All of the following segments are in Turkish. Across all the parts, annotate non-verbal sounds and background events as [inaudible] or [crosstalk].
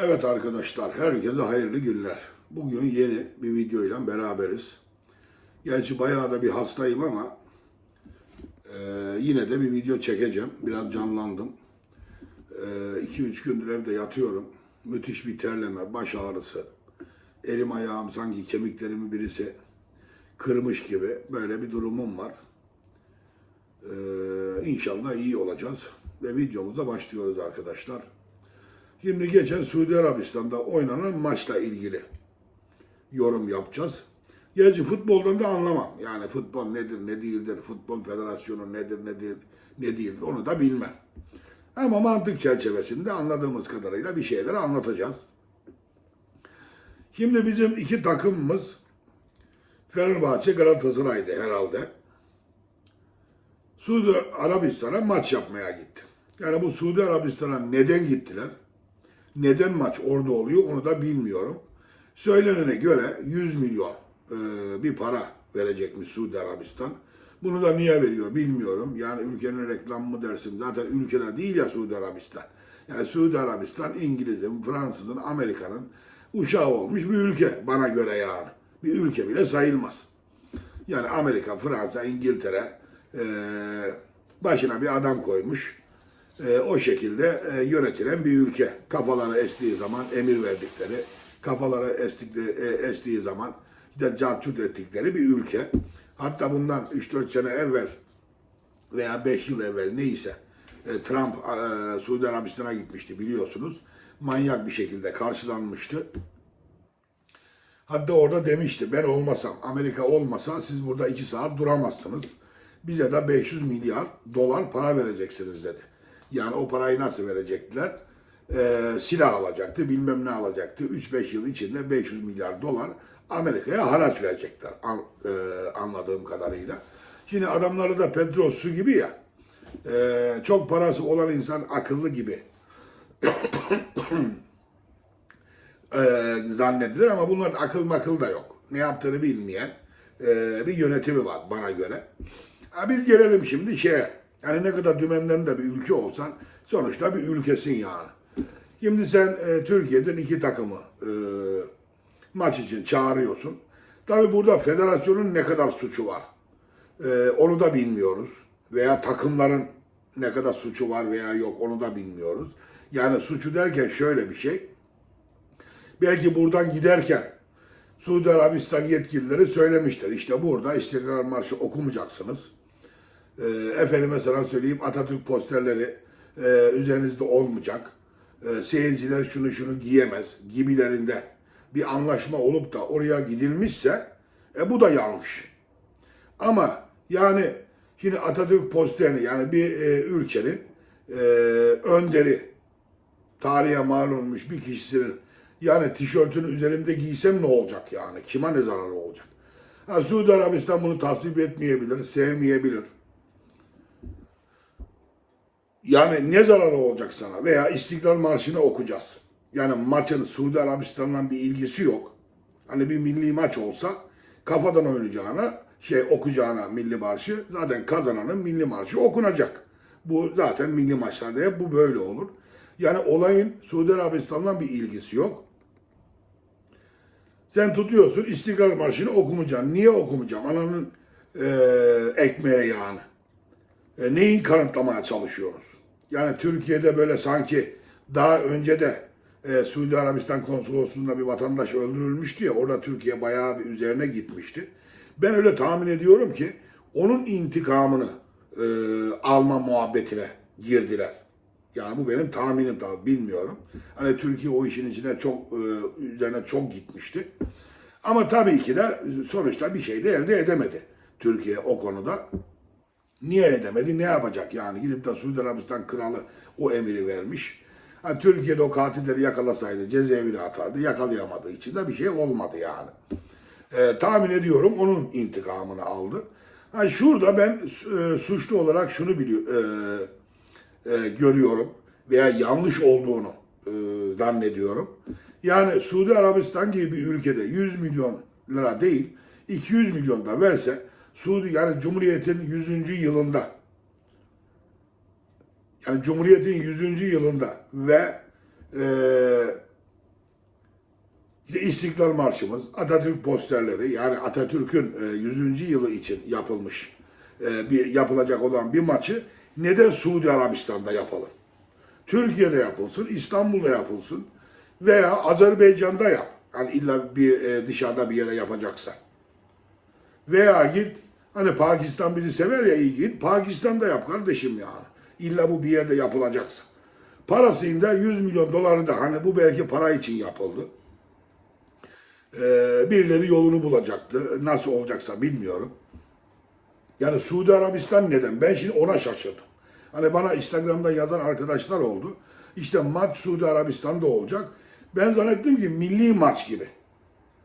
Evet arkadaşlar, herkese hayırlı günler. Bugün yeni bir videoyla beraberiz. Gerçi bayağı da bir hastayım ama e, yine de bir video çekeceğim. Biraz canlandım. 2-3 gündür evde yatıyorum. Müthiş bir terleme, baş ağrısı. Elim ayağım sanki kemiklerimi birisi kırmış gibi böyle bir durumum var. E, inşallah iyi olacağız. Ve videomuza başlıyoruz arkadaşlar. Şimdi geçen Suudi Arabistan'da oynanan maçla ilgili yorum yapacağız. Gerçi futboldan da anlamam. Yani futbol nedir, ne değildir, futbol federasyonu nedir, nedir, ne değildir onu da bilmem. Ama mantık çerçevesinde anladığımız kadarıyla bir şeyler anlatacağız. Şimdi bizim iki takımımız Fenerbahçe Galatasaray'dı herhalde. Suudi Arabistan'a maç yapmaya gitti. Yani bu Suudi Arabistan'a neden gittiler? Neden maç orada oluyor onu da bilmiyorum. Söylenene göre 100 milyon e, bir para verecekmiş Suudi Arabistan. Bunu da niye veriyor bilmiyorum. Yani ülkenin reklamı mı dersin? Zaten ülkede değil ya Suudi Arabistan. Yani Suudi Arabistan İngiliz'in, Fransız'ın, Amerika'nın uşağı olmuş bir ülke bana göre yani. Bir ülke bile sayılmaz. Yani Amerika, Fransa, İngiltere e, başına bir adam koymuş. E, o şekilde e, yönetilen bir ülke. Kafaları estiği zaman emir verdikleri, kafaları estikleri, e, estiği zaman işte carçut ettikleri bir ülke. Hatta bundan 3-4 sene evvel veya 5 yıl evvel neyse e, Trump e, Suudi Arabistan'a gitmişti biliyorsunuz. Manyak bir şekilde karşılanmıştı. Hatta orada demişti ben olmasam, Amerika olmasa siz burada 2 saat duramazsınız. Bize de 500 milyar dolar para vereceksiniz dedi. Yani o parayı nasıl verecektiler? Ee, silah alacaktı, bilmem ne alacaktı. 3-5 yıl içinde 500 milyar dolar Amerika'ya haraç verecekler an, e, anladığım kadarıyla. Şimdi adamları da petrol su gibi ya. e, çok parası olan insan akıllı gibi [coughs] e, zannedilir ama bunların akıl makıl da yok. Ne yaptığını bilmeyen e, bir yönetimi var bana göre. Ha, biz gelelim şimdi şeye. Yani ne kadar dümenden de bir ülke olsan sonuçta bir ülkesin yani. Şimdi sen e, Türkiye'den iki takımı e, maç için çağırıyorsun. Tabi burada federasyonun ne kadar suçu var e, onu da bilmiyoruz. Veya takımların ne kadar suçu var veya yok onu da bilmiyoruz. Yani suçu derken şöyle bir şey. Belki buradan giderken Suudi Arabistan yetkilileri söylemişler. İşte burada İstiklal Marşı okumayacaksınız. E, efendime sana söyleyeyim Atatürk posterleri e, üzerinizde olmayacak. E, seyirciler şunu şunu giyemez gibilerinde bir anlaşma olup da oraya gidilmişse e, bu da yanlış. Ama yani şimdi Atatürk posterini yani bir e, ülkenin e, önderi tarihe mal olmuş bir kişisinin yani tişörtünü üzerimde giysem ne olacak yani? Kime ne zararı olacak? Ha, Suudi Arabistan bunu tasvip etmeyebilir, sevmeyebilir. Yani ne zararı olacak sana? Veya İstiklal Marşı'nı okuyacağız. Yani maçın Suudi Arabistan'la bir ilgisi yok. Hani bir milli maç olsa kafadan oynayacağına, şey okuyacağına milli marşı zaten kazananın milli marşı okunacak. Bu zaten milli maçlarda hep bu böyle olur. Yani olayın Suudi Arabistan'la bir ilgisi yok. Sen tutuyorsun İstiklal Marşı'nı okumayacaksın. Niye okumayacağım? Ananın e, ekmeğe yağını. E, neyin kanıtlamaya çalışıyoruz? Yani Türkiye'de böyle sanki daha önce de e, Suudi Arabistan konsolosluğunda bir vatandaş öldürülmüştü ya orada Türkiye bayağı bir üzerine gitmişti. Ben öyle tahmin ediyorum ki onun intikamını e, alma muhabbetine girdiler. Yani bu benim tahminim tabii bilmiyorum. Hani Türkiye o işin içine çok e, üzerine çok gitmişti. Ama tabii ki de sonuçta bir şey de elde edemedi Türkiye o konuda. Niye edemedi? Ne yapacak yani? Gidip de Suudi Arabistan kralı o emiri vermiş. Ha, Türkiye'de o katilleri yakalasaydı cezaevine atardı. Yakalayamadığı için de bir şey olmadı yani. E, tahmin ediyorum onun intikamını aldı. Ha, şurada ben e, suçlu olarak şunu biliyor, e, e, görüyorum veya yanlış olduğunu e, zannediyorum. Yani Suudi Arabistan gibi bir ülkede 100 milyon lira değil 200 milyon da verse Suudi yani Cumhuriyet'in 100. yılında yani Cumhuriyet'in 100. yılında ve e, İstiklal Marşımız, Atatürk posterleri yani Atatürk'ün e, 100. yılı için yapılmış e, bir yapılacak olan bir maçı neden Suudi Arabistan'da yapalım? Türkiye'de yapılsın, İstanbul'da yapılsın veya Azerbaycan'da yap. Hani illa bir e, dışarıda bir yere yapacaksa. Veya git hani Pakistan bizi sever ya iyi git Pakistan'da yap kardeşim ya. İlla bu bir yerde yapılacaksa. Parasında 100 milyon doları da hani bu belki para için yapıldı. Ee, birileri yolunu bulacaktı. Nasıl olacaksa bilmiyorum. Yani Suudi Arabistan neden? Ben şimdi ona şaşırdım. Hani bana Instagram'da yazan arkadaşlar oldu. İşte maç Suudi Arabistan'da olacak. Ben zannettim ki milli maç gibi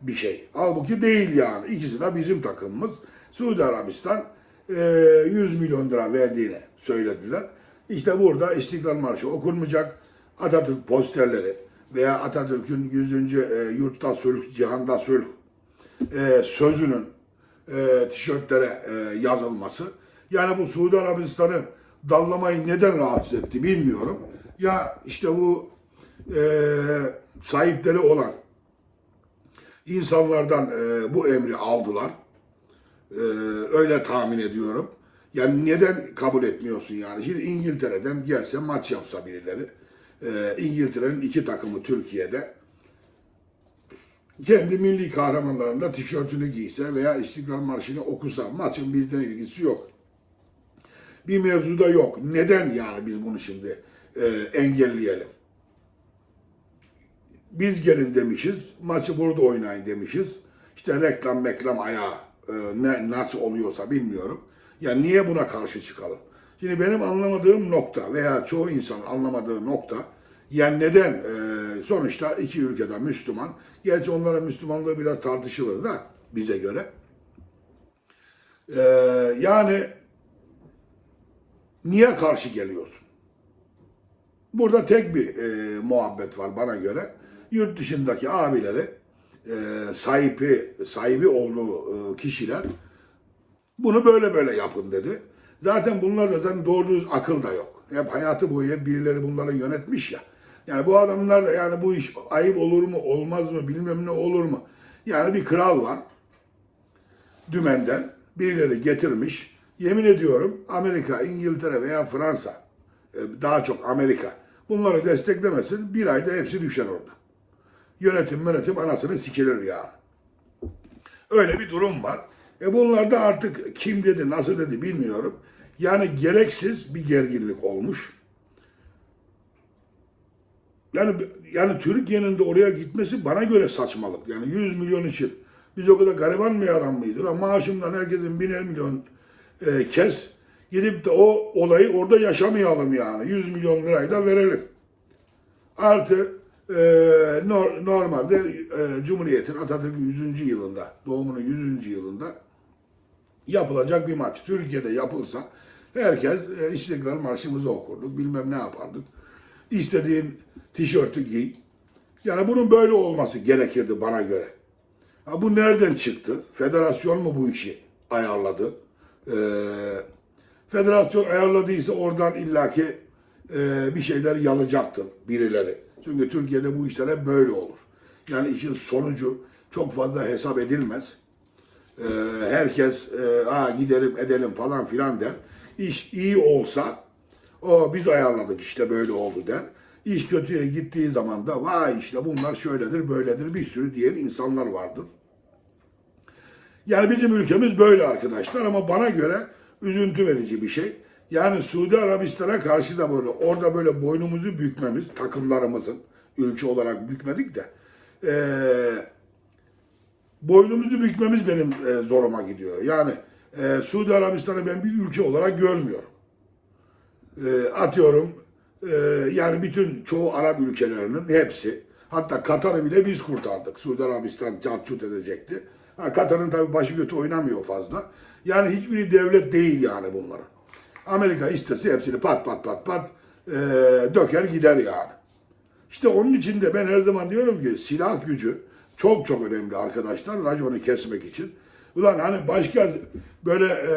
bir şey. Halbuki değil yani. İkisi de bizim takımımız. Suudi Arabistan e, 100 milyon lira verdiğini söylediler. İşte burada İstiklal Marşı okunmayacak. Atatürk posterleri veya Atatürk'ün 100. E, yurtta sulh, cihanda sulh e, sözünün e, tişörtlere e, yazılması. Yani bu Suudi Arabistan'ı dallamayı neden rahatsız etti bilmiyorum. Ya işte bu e, sahipleri olan insanlardan e, bu emri aldılar. E, öyle tahmin ediyorum. Yani neden kabul etmiyorsun yani? İngiltere'den gelse maç yapsa birileri. E, İngiltere'nin iki takımı Türkiye'de kendi milli kahramanlarında tişörtünü giyse veya İstiklal Marşı'nı okusa maçın bizden ilgisi yok. Bir mevzuda yok. Neden yani biz bunu şimdi e, engelleyelim? Biz gelin demişiz, maçı burada oynayın demişiz. İşte reklam meklam ayağı e, ne, nasıl oluyorsa bilmiyorum. Yani niye buna karşı çıkalım? Şimdi benim anlamadığım nokta veya çoğu insan anlamadığı nokta yani neden e, sonuçta iki ülkede Müslüman, gerçi onların Müslümanlığı biraz tartışılır da bize göre. E, yani niye karşı geliyorsun? Burada tek bir e, muhabbet var bana göre. Yurt dışındaki abileri e, sahibi sahibi olduğu e, kişiler bunu böyle böyle yapın dedi. Zaten bunlar da zaten doğru düz akıl da yok. Hep hayatı boyu birileri bunları yönetmiş ya. Yani bu adamlar da yani bu iş ayıp olur mu olmaz mı bilmem ne olur mu. Yani bir kral var. Dümenden birileri getirmiş. Yemin ediyorum Amerika, İngiltere veya Fransa e, daha çok Amerika bunları desteklemesin bir ayda hepsi düşer orada. Yönetim yönetim anasını sikilir ya. Öyle bir durum var. E bunlar da artık kim dedi nasıl dedi bilmiyorum. Yani gereksiz bir gerginlik olmuş. Yani yani Türkiye'nin de oraya gitmesi bana göre saçmalık. Yani 100 milyon için biz o kadar gariban mı adam mıydı? Lan maaşımdan herkesin biner milyon e, kes gidip de o olayı orada yaşamayalım yani. 100 milyon lirayı da verelim. Artı normalde e, Cumhuriyet'in Atatürk'ün 100. yılında, doğumunun 100. yılında yapılacak bir maç. Türkiye'de yapılsa herkes e, İstiklal Marşımızı okurduk, bilmem ne yapardık. İstediğin tişörtü giy. Yani bunun böyle olması gerekirdi bana göre. Ha, bu nereden çıktı? Federasyon mu bu işi ayarladı? Ee, federasyon ayarladıysa oradan illaki e, bir şeyler yalacaktır birileri. Çünkü Türkiye'de bu işler hep böyle olur. Yani işin sonucu çok fazla hesap edilmez. Ee, herkes e, Aa, gidelim edelim falan filan der. İş iyi olsa o biz ayarladık işte böyle oldu der. İş kötüye gittiği zaman da vay işte bunlar şöyledir böyledir bir sürü diyen insanlar vardır. Yani bizim ülkemiz böyle arkadaşlar ama bana göre üzüntü verici bir şey. Yani Suudi Arabistan'a karşı da böyle orada böyle boynumuzu bükmemiz takımlarımızın ülke olarak bükmedik de eee boynumuzu bükmemiz benim e, zoruma gidiyor. Yani e, Suudi Arabistan'ı ben bir ülke olarak görmüyorum. E, atıyorum e, yani bütün çoğu Arap ülkelerinin hepsi hatta Katar'ı bile biz kurtardık. Suudi Arabistan cartçut edecekti. Katar'ın tabii başı kötü oynamıyor fazla. Yani hiçbiri devlet değil yani bunların. Amerika istese hepsini pat pat pat pat e, döker gider yani. İşte onun için de ben her zaman diyorum ki silah gücü çok çok önemli arkadaşlar raconu kesmek için. Ulan hani başka böyle e,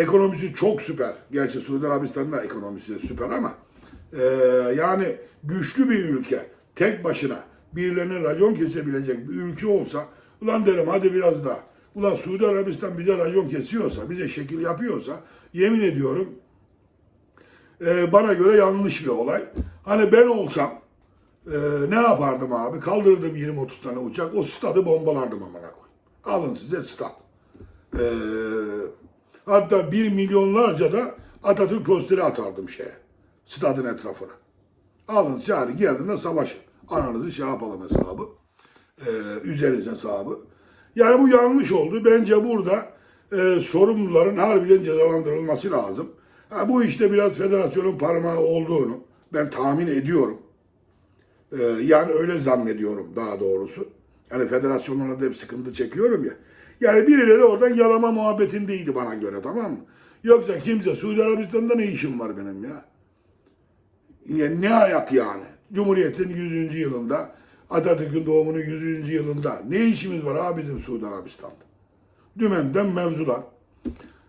ekonomisi çok süper. Gerçi Suudi Arabistan'ın da ekonomisi süper ama e, yani güçlü bir ülke tek başına birilerine racon kesebilecek bir ülke olsa ulan derim hadi biraz daha. Ulan Suudi Arabistan bize racon kesiyorsa, bize şekil yapıyorsa yemin ediyorum e, bana göre yanlış bir olay. Hani ben olsam e, ne yapardım abi? Kaldırırdım 20-30 tane uçak. O stadı bombalardım amına koyayım. Alın size stat. E, hatta bir milyonlarca da Atatürk posteri atardım şeye. Stadın etrafına. Alın hadi geldiğinde savaşın. Ananızı şey yapalım hesabı. E, üzeriz hesabı. Yani bu yanlış oldu. Bence burada e, sorumluların harbiden cezalandırılması lazım. Ha, bu işte biraz federasyonun parmağı olduğunu ben tahmin ediyorum. Ee, yani öyle zannediyorum daha doğrusu. Yani federasyonlara da hep sıkıntı çekiyorum ya. Yani birileri oradan yalama muhabbetindeydi bana göre tamam mı? Yoksa kimse Suudi Arabistan'da ne işim var benim ya? Yani ne hayat yani? Cumhuriyet'in 100. yılında, Atatürk'ün doğumunun 100. yılında ne işimiz var abi bizim Suudi Arabistan'da? Dümenden mevzular.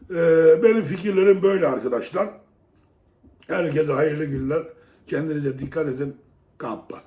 Ee, benim fikirlerim böyle arkadaşlar. Herkese hayırlı günler. Kendinize dikkat edin. Kapat.